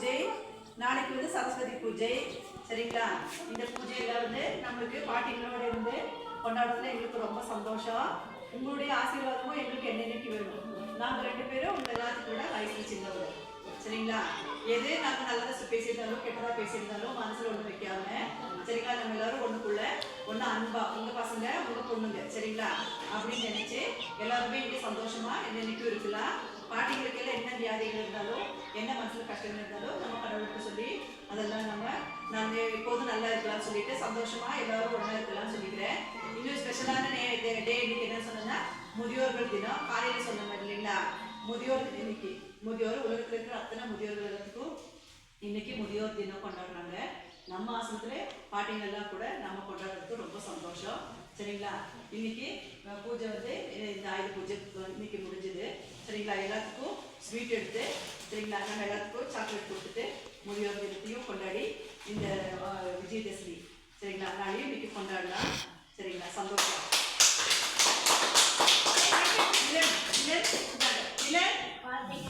பூஜை. நாளைக்கு வந்து சரஸ்வதி பூஜை. சரிங்களா? இந்த பூஜையில வந்து நம்மளுக்கு பாட்டிகளோட இருந்து கொண்டாடுறதுல எங்களுக்கு ரொம்ப சந்தோஷம். உங்களுடைய ஆசீர்வாதமும் எங்களுக்கு என்னென்னைக்கு வேணும்? நாங்கள் ரெண்டு பேரும் உங்க எல்லாத்துக்கு கூட வயசு சின்னவர் சரிங்களா? எது நாங்கள் நல்லதாக பேசியிருந்தாலும் கெட்டதாக பேசியிருந்தாலும் மனசில் ஒன்று வைக்காம சரிங்களா? நம்ம எல்லாரும் ஒன்றுக்குள்ள ஒன்று அன்பா உங்கள் பசங்க உங்கள் பொண்ணுங்க சரிங்களா? அப்படின்னு நினச்சி எல்லாருமே இங்கே சந்தோஷமா என்னென்னைக்கும் இருக்கலாம். பாட்டிங்களுக்கு எல்லாம் என்ன வியாதிகள் இருந்தாலும் என்ன மனசில் கஷ்டம் இருந்தாலும் நம்ம கடவுளுக்கு சொல்லி அதெல்லாம் நம்ம நான் எப்போதும் நல்லா இருக்கலாம்னு சொல்லிட்டு சந்தோஷமா எல்லாரும் ஒன்றா இருக்கலாம்னு சொல்லிக்கிறேன். இன்னும் ஸ்பெஷலான டே டே இன்னைக்கு என்ன சொன்னேன்னா முதியோர்கள் தினம். காலையில் சொன்ன மாதிரி இல்லைங்களா? முதியோர் தினம் இன்னைக்கு. முதியோர் உலகத்தில் இருக்கிற அத்தனை முதியோர்கள் எல்லாத்துக்கும் இன்னைக்கு முதியோர் தினம் கொண்டாடுறாங்க. நம்ம ஆசிரமத்துல பாட்டிங்கெல்லாம் கூட நம்ம கொண்டாடுறதுக்கு ரொம்ப சந்தோஷம். சரிங்களா? இன்னைக்கு பூஜை வந்து இந்த ஆயுத பூஜை இன்னைக்கு முடிஞ்சது சரிங்களா எல்லாத்துக்கும் ஸ்வீட் எடுத்து சரிங்களா நம்ம எல்லாத்துக்கும் சாக்லேட் கொடுத்துட்டு முதியோர் தினத்தையும் கொண்டாடி இந்த விஜயதசமி சரிங்களா நாளையும் இன்னைக்கு கொண்டாடலாம் சரிங்களா சந்தோஷம்